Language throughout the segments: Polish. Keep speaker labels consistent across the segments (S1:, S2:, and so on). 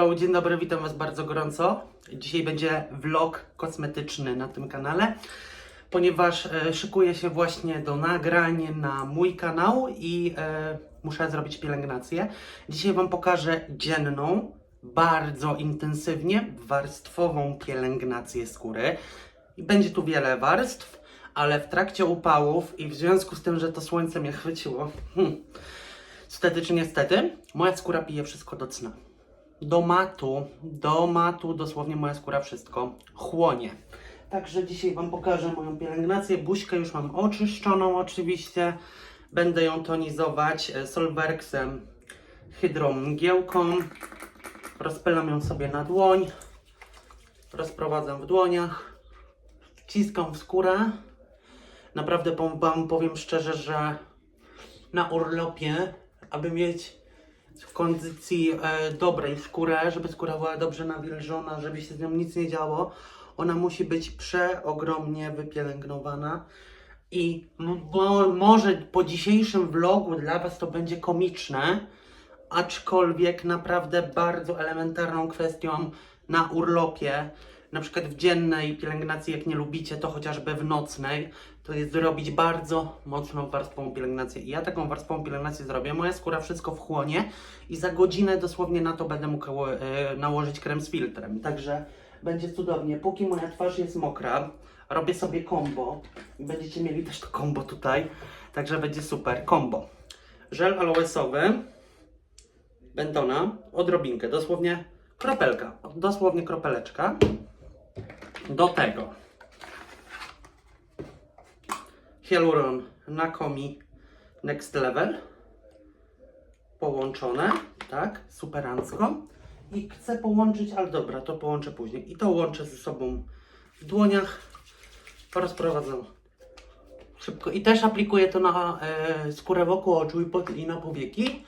S1: Dzień dobry, witam Was bardzo gorąco. Dzisiaj będzie vlog kosmetyczny na tym kanale, ponieważ e, szykuję się właśnie do nagrań na mój kanał i e, muszę zrobić pielęgnację. Dzisiaj Wam pokażę dzienną, bardzo intensywnie warstwową pielęgnację skóry. Będzie tu wiele warstw, ale w trakcie upałów i w związku z tym, że to słońce mnie chwyciło, hmm, Stety czy niestety, moja skóra pije wszystko do cna. Do matu, do matu dosłownie moja skóra wszystko chłonie. Także dzisiaj Wam pokażę moją pielęgnację. Buźkę już mam oczyszczoną oczywiście. Będę ją tonizować e, Solwerksem hydrą mgiełką. Rozpylam ją sobie na dłoń. Rozprowadzam w dłoniach. Wciskam w skórę. Naprawdę Wam powiem szczerze, że na urlopie, aby mieć w kondycji e, dobrej skórę, żeby skóra była dobrze nawilżona, żeby się z nią nic nie działo, ona musi być przeogromnie wypielęgnowana. I m- mo, może po dzisiejszym vlogu dla Was to będzie komiczne, aczkolwiek naprawdę bardzo elementarną kwestią na urlopie, na przykład w dziennej pielęgnacji, jak nie lubicie, to chociażby w nocnej, to jest zrobić bardzo mocną warstwową pielęgnację. I ja taką warstwową pielęgnację zrobię, moja skóra wszystko wchłonie i za godzinę dosłownie na to będę mógł e, nałożyć krem z filtrem. Także będzie cudownie. Póki moja twarz jest mokra, robię sobie combo. Będziecie mieli też to combo tutaj, także będzie super. Combo. Żel aloesowy, bentona, odrobinkę, dosłownie kropelka, dosłownie kropeleczka. Do tego Hyaluron Nakomi Next Level. Połączone, tak, superancko. I chcę połączyć, ale dobra, to połączę później. I to łączę ze sobą w dłoniach. Rozprowadzam szybko. I też aplikuję to na e, skórę wokół oczu i, pod, i na powieki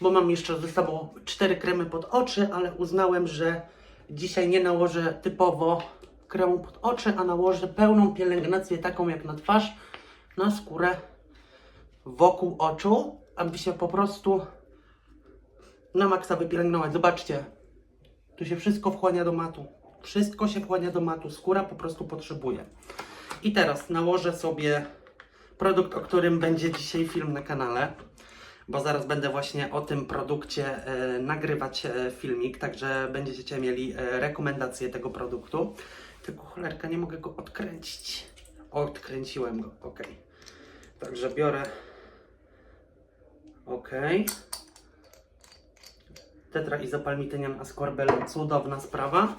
S1: bo mam jeszcze ze sobą cztery kremy pod oczy, ale uznałem, że dzisiaj nie nałożę typowo kremu pod oczy, a nałożę pełną pielęgnację taką jak na twarz, na skórę wokół oczu, aby się po prostu na maksa wypielęgnować. Zobaczcie, tu się wszystko wchłania do matu. Wszystko się wchłania do matu. Skóra po prostu potrzebuje. I teraz nałożę sobie produkt, o którym będzie dzisiaj film na kanale, bo zaraz będę właśnie o tym produkcie e, nagrywać e, filmik, także będziecie mieli e, rekomendację tego produktu. Tylko cholerka, nie mogę go odkręcić. Odkręciłem go, ok. Także biorę. Ok. Tetraizopalmitynian ascorbel, cudowna sprawa.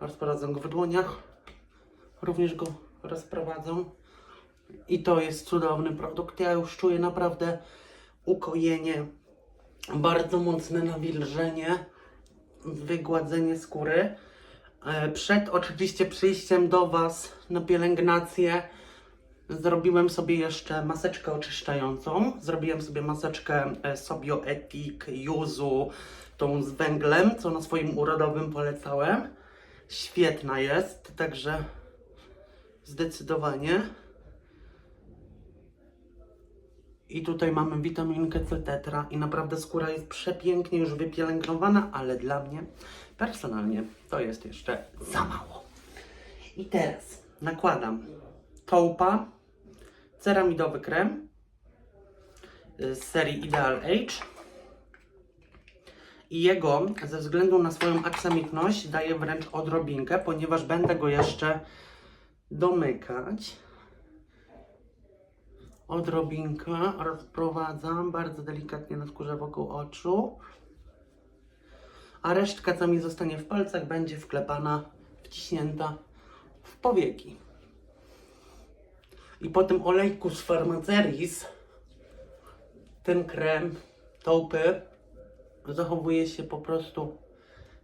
S1: Rozprowadzam go w dłoniach. Również go rozprowadzam. I to jest cudowny produkt. Ja już czuję naprawdę ukojenie, bardzo mocne nawilżenie, wygładzenie skóry. E, Przed oczywiście przyjściem do Was na pielęgnację zrobiłem sobie jeszcze maseczkę oczyszczającą. Zrobiłem sobie maseczkę e, Sobioetic Yuzu, tą z węglem, co na swoim urodowym polecałem. Świetna jest, także zdecydowanie. I tutaj mamy witaminkę C tetra i naprawdę skóra jest przepięknie już wypielęgnowana, ale dla mnie personalnie to jest jeszcze za mało. I teraz nakładam Toupa ceramidowy krem z serii Ideal Age. I jego ze względu na swoją aksamitność daję wręcz odrobinkę, ponieważ będę go jeszcze domykać odrobinkę rozprowadzam bardzo delikatnie na skórze wokół oczu. A resztka, co mi zostanie w palcach, będzie wklepana, wciśnięta w powieki. I po tym olejku z Pharmaceris ten krem taupy zachowuje się po prostu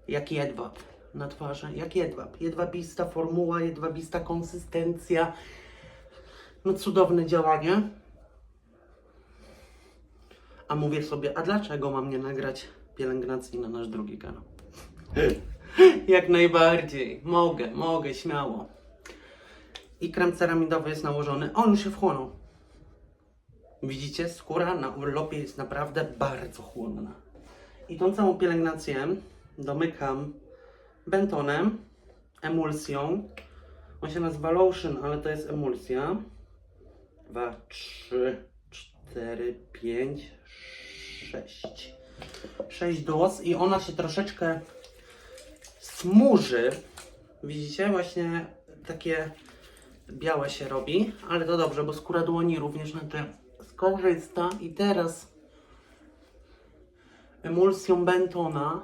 S1: jak jedwab na twarzy. Jak jedwab. Jedwabista formuła, jedwabista konsystencja. No cudowne działanie. A mówię sobie, a dlaczego mam nie nagrać pielęgnacji na nasz drugi kanał? Jak najbardziej. Mogę, mogę, śmiało. I krem ceramidowy jest nałożony. On już się wchłonął. Widzicie, skóra na urlopie jest naprawdę bardzo chłonna. I tą całą pielęgnację domykam bentonem, emulsją. On się nazywa lotion, ale to jest emulsja. 2, 3, 4, 5, 6. 6 dos i ona się troszeczkę smuży. Widzicie? Właśnie takie białe się robi, ale to dobrze, bo skóra dłoni również na te skorzysta. I teraz emulsją bentona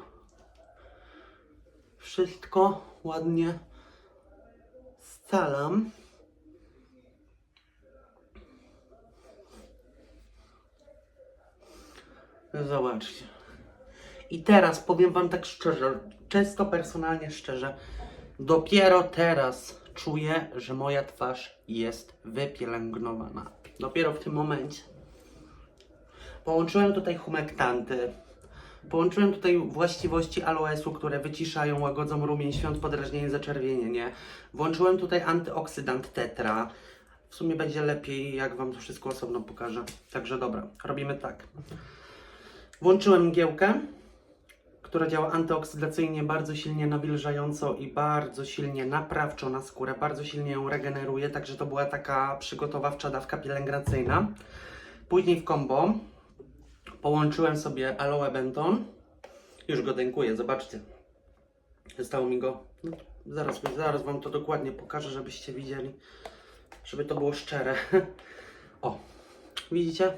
S1: wszystko ładnie scalam. Zobaczcie. I teraz powiem Wam tak szczerze, czysto personalnie szczerze, dopiero teraz czuję, że moja twarz jest wypielęgnowana. Dopiero w tym momencie. Połączyłem tutaj humektanty. Połączyłem tutaj właściwości aloesu, które wyciszają, łagodzą rumień, świąt, podrażnienie, zaczerwienienie. Włączyłem tutaj antyoksydant tetra. W sumie będzie lepiej, jak Wam to wszystko osobno pokażę. Także dobra, robimy tak. Włączyłem mgiełkę, która działa antyoksydacyjnie, bardzo silnie nawilżająco i bardzo silnie naprawczo na skórę, bardzo silnie ją regeneruje, także to była taka przygotowawcza dawka pielęgnacyjna. Później w combo połączyłem sobie aloe benton. Już go dękuję, zobaczcie. Zostało mi go. Zaraz, zaraz Wam to dokładnie pokażę, żebyście widzieli, żeby to było szczere. O, widzicie?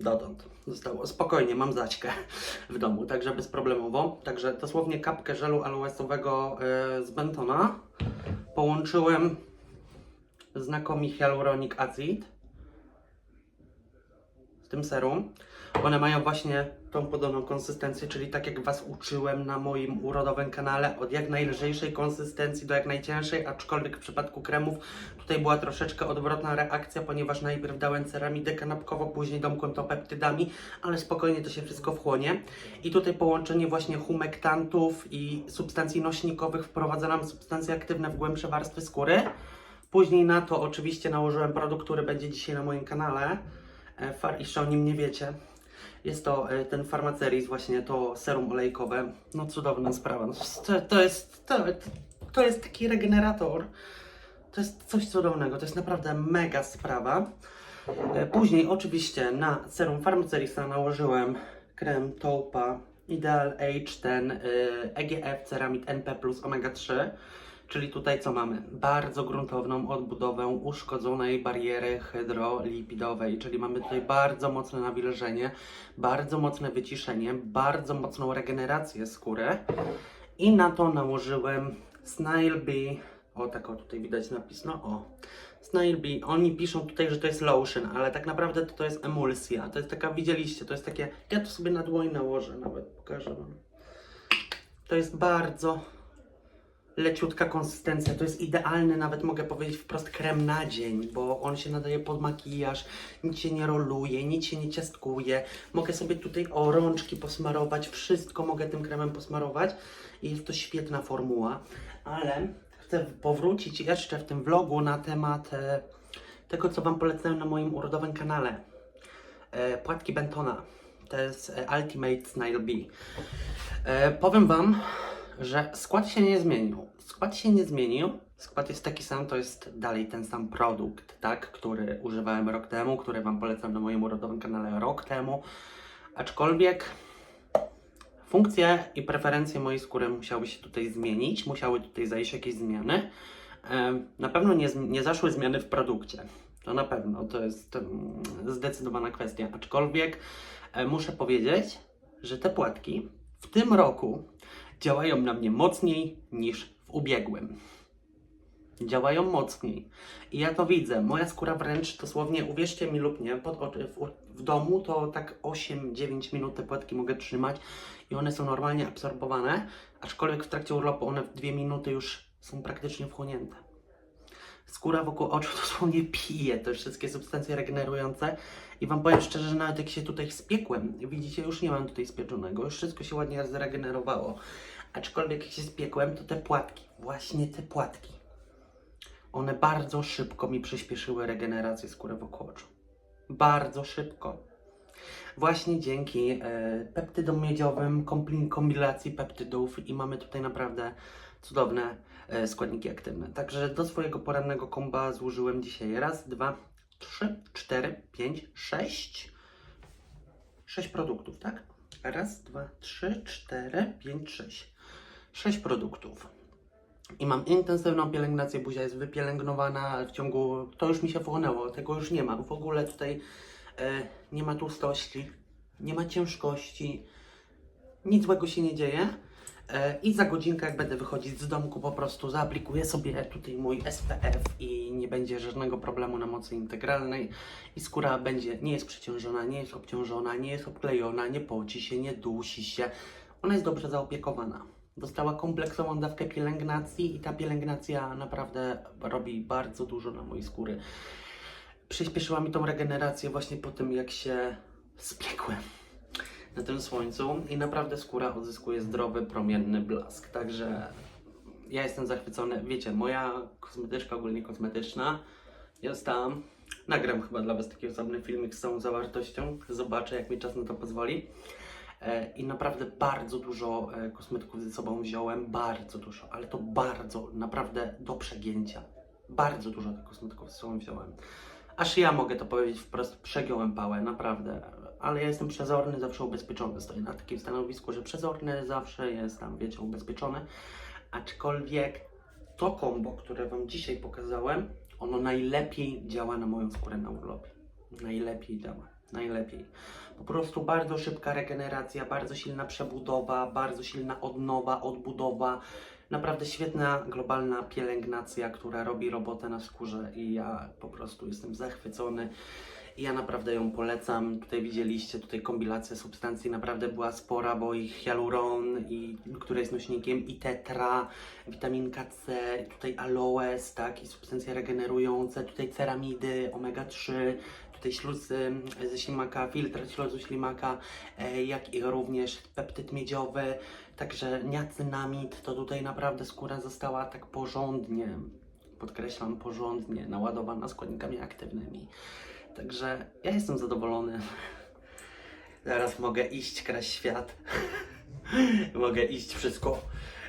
S1: Dotąd zostało. Spokojnie, mam zaćkę w domu, także bezproblemowo. Także dosłownie kapkę żelu aloesowego yy, z Bentona połączyłem znakomi hyaluronic acid z tym serum. One mają właśnie tą podobną konsystencję, czyli tak jak Was uczyłem na moim urodowym kanale, od jak najlżejszej konsystencji do jak najcięższej, aczkolwiek w przypadku kremów tutaj była troszeczkę odwrotna reakcja, ponieważ najpierw dałem ceramidę kanapkowo, później domkłem to peptydami, ale spokojnie to się wszystko wchłonie. I tutaj połączenie właśnie humektantów i substancji nośnikowych wprowadza nam substancje aktywne w głębsze warstwy skóry. Później na to oczywiście nałożyłem produkt, który będzie dzisiaj na moim kanale. E, Far, jeszcze o nim nie wiecie. Jest to e, ten Pharmaceris, właśnie to serum olejkowe. No cudowna sprawa. No, To, to, jest, to, to jest taki regenerator. To jest coś cudownego. To jest naprawdę mega sprawa. E, Później oczywiście na serum Pharmacerisa nałożyłem krem Toupa Ideal Age ten EGF Ceramid NP plus omega 3. Czyli tutaj co mamy? Bardzo gruntowną odbudowę uszkodzonej bariery hydrolipidowej, czyli mamy tutaj bardzo mocne nawilżenie, bardzo mocne wyciszenie, bardzo mocną regenerację skóry. I na to nałożyłem Snail Bee, o tak o tutaj widać napis, no o, Snail Bee, oni piszą tutaj, że to jest lotion, ale tak naprawdę to, to jest emulsja, to jest taka, widzieliście, to jest takie, ja to sobie na dłoń nałożę nawet, pokażę wam. To jest bardzo leciutka konsystencja. To jest idealny, nawet mogę powiedzieć wprost, krem na dzień, bo on się nadaje pod makijaż, nic się nie roluje, nic się nie ciastkuje. Mogę sobie tutaj o rączki posmarować, wszystko mogę tym kremem posmarować i jest to świetna formuła. Ale chcę powrócić jeszcze w tym vlogu na temat e, tego, co Wam polecałem na moim urodowym kanale. E, płatki Bentona. To jest e, Ultimate Snail Bee. E, powiem Wam, że skład się nie zmienił. Skład się nie zmienił. Skład jest taki sam, to jest dalej ten sam produkt, tak, który używałem rok temu, który Wam polecam na moim urodowym kanale rok temu. Aczkolwiek funkcje i preferencje mojej skóry musiały się tutaj zmienić, musiały tutaj zajść jakieś zmiany. Na pewno nie, nie zaszły zmiany w produkcie. To na pewno, to jest zdecydowana kwestia. Aczkolwiek e, muszę powiedzieć, że te płatki w tym roku działają na mnie mocniej niż w ubiegłym. Działają mocniej. I ja to widzę. Moja skóra wręcz dosłownie, uwierzcie mi lub nie, pod w, w domu to tak 8-9 minut te płatki mogę trzymać i one są normalnie absorbowane, aczkolwiek w trakcie urlopu one w 2 minuty już są praktycznie wchłonięte. Skóra wokół oczu dosłownie pije te wszystkie substancje regenerujące i Wam powiem szczerze, że nawet jak się tutaj spiekłem, widzicie, już nie mam tutaj spieczonego, już wszystko się ładnie zregenerowało. Aczkolwiek jak się spiekłem, to te płatki, właśnie te płatki, one bardzo szybko mi przyspieszyły regenerację skóry wokół oczu. Bardzo szybko. Właśnie dzięki e, peptydom miedziowym, kombinacji peptydów i mamy tutaj naprawdę cudowne e, składniki aktywne. Także do swojego porannego komba złożyłem dzisiaj raz, dwa, trzy, cztery, pięć, sześć. Sześć produktów, tak? Raz, dwa, trzy, cztery, pięć, sześć. Sześć produktów. I mam intensywną pielęgnację, buzia jest wypielęgnowana w ciągu, to już mi się wchłonęło, tego już nie ma. W ogóle tutaj e, nie ma tłustości, nie ma ciężkości, nic złego się nie dzieje. E, I za godzinkę, jak będę wychodzić z domku, po prostu zaaplikuję sobie tutaj mój SPF i nie będzie żadnego problemu na mocy integralnej. I skóra będzie, nie jest przeciążona, nie jest obciążona, nie jest obklejona, nie poci się, nie dusi się. Ona jest dobrze zaopiekowana. Dostała kompleksową dawkę pielęgnacji i ta pielęgnacja naprawdę robi bardzo dużo na mojej skóry. Przyspieszyła mi tą regenerację właśnie po tym, jak się spiekłem na tym słońcu i naprawdę skóra odzyskuje zdrowy, promienny blask. Także ja jestem zachwycony. Wiecie, moja kosmetyczka, ogólnie kosmetyczna, jest tam. Nagram chyba dla Was taki osobny filmik z całą zawartością. Zobaczę, jak mi czas na to pozwoli. E, I naprawdę bardzo dużo e, kosmetyków ze sobą wziąłem, bardzo dużo, ale to bardzo, naprawdę do przegięcia. Bardzo dużo tych kosmetyków ze sobą wziąłem. Aż ja mogę to powiedzieć wprost, przegiąłem pałę, naprawdę. Ale ja jestem przezorny, zawsze ubezpieczony. Stoję na takim stanowisku, że przezorny zawsze jest tam, wiecie, ubezpieczony. Aczkolwiek to kombo, które Wam dzisiaj pokazałem, ono najlepiej działa na moją skórę na urlopie. Najlepiej działa, najlepiej. Po prostu bardzo szybka regeneracja, bardzo silna przebudowa, bardzo silna odnowa, odbudowa. Naprawdę świetna globalna pielęgnacja, która robi robotę na skórze i ja po prostu jestem zachwycony. Ja naprawdę ją polecam. Tutaj widzieliście, tutaj kombinacja substancji naprawdę była spora, bo i hyaluron, i, który jest nośnikiem, i tetra, witaminka C, tutaj aloes, tak, i substancje regenerujące, tutaj ceramidy, omega-3, tutaj śluzy ze ślimaka, filtr śluzu ślimaka, e, jak i również peptyd miedziowy, także niacynamid, to tutaj naprawdę skóra została tak porządnie, podkreślam porządnie, naładowana składnikami aktywnymi. Także ja jestem zadowolony. Zaraz mogę iść kraść świat. mogę iść wszystko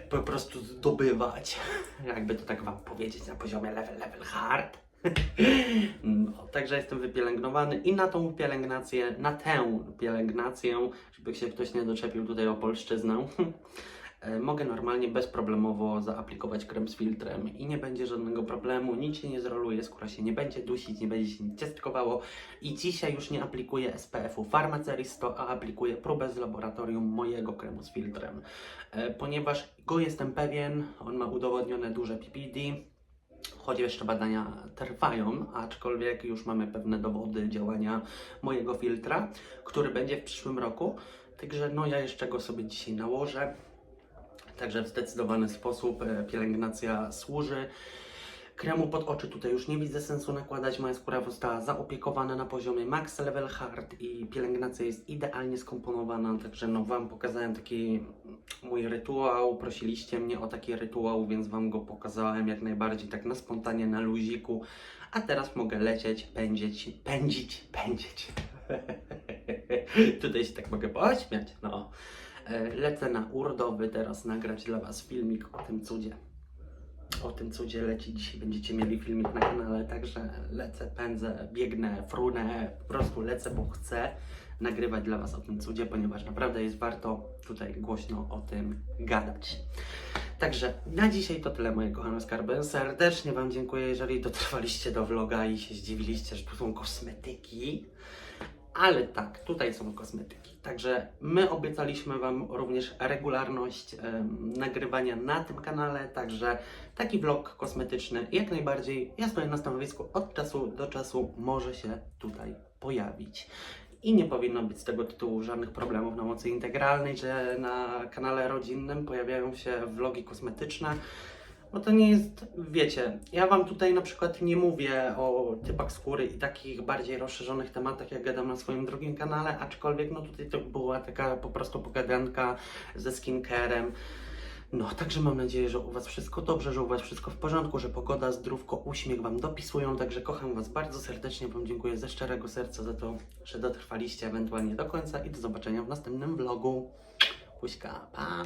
S1: po prostu zdobywać. Jakby to tak wam powiedzieć na poziomie level, level hard. Także jestem wypielęgnowany i na tą pielęgnację, na tę pielęgnację, żeby się ktoś nie doczepił tutaj o polszczyznę, e, mogę normalnie bezproblemowo zaaplikować krem z filtrem i nie będzie żadnego problemu, nic się nie zroluje, skóra się nie będzie dusić, nie będzie się nic ciastkowało i dzisiaj już nie aplikuję SPF-u Pharmaceristo, a aplikuję próbę z laboratorium mojego kremu z filtrem, e, ponieważ go jestem pewien, on ma udowodnione duże PPD, choć jeszcze badania trwają, aczkolwiek już mamy pewne dowody działania mojego filtra, który będzie w przyszłym roku. Także no ja jeszcze go sobie dzisiaj nałożę. Także w zdecydowany sposób e, pielęgnacja służy. Kremu pod oczy tutaj już nie widzę sensu nakładać. Moja skóra została zaopiekowana na poziomie max level hard i pielęgnacja jest idealnie skomponowana. Także no Wam pokazałem taki mój rytuał. Prosiliście mnie o taki rytuał, więc Wam go pokazałem jak najbardziej tak na spontanie, na luziku. A teraz mogę lecieć, pędzić, pędzić, pędzić. Tutaj się tak mogę pośmiać. No. E, Lecę na urdowy teraz nagrać dla Was filmik o tym cudzie o tym cudzie leci. Dzisiaj będziecie mieli filmik na kanale, także lecę, pędzę, biegnę, frunę, po prostu lecę, bo chcę nagrywać dla Was o tym cudzie, ponieważ naprawdę jest warto tutaj głośno o tym gadać. Także na dzisiaj to tyle, moje kochane skarby. Serdecznie Wam dziękuję, jeżeli dotrwaliście do vloga i się zdziwiliście, że tu są kosmetyki. Ale tak, tutaj są kosmetyki. Także my obiecaliśmy Wam również regularność nagrywania na tym kanale, także taki vlog kosmetyczny jak najbardziej, ja stoję na stanowisku, od czasu do czasu może się tutaj pojawić. I nie powinno być z tego tytułu żadnych problemów na mocy integralnej, że na kanale rodzinnym pojawiają się vlogi kosmetyczne. Bo to nie jest, wiecie, ja Wam tutaj na przykład nie mówię o typach skóry i takich bardziej rozszerzonych tematach, jak gadam na swoim drugim kanale, aczkolwiek no tutaj to była taka po prostu pogadanka ze skincarem. No, także mam nadzieję, że u Was wszystko dobrze, że u Was wszystko w porządku, że pogoda, zdrówko, uśmiech Wam dopisują. Także kocham Was bardzo serdecznie. Wam dziękuję ze szczerego serca za to, że dotrwaliście ewentualnie do końca i do zobaczenia w następnym vlogu. Puśka, pa!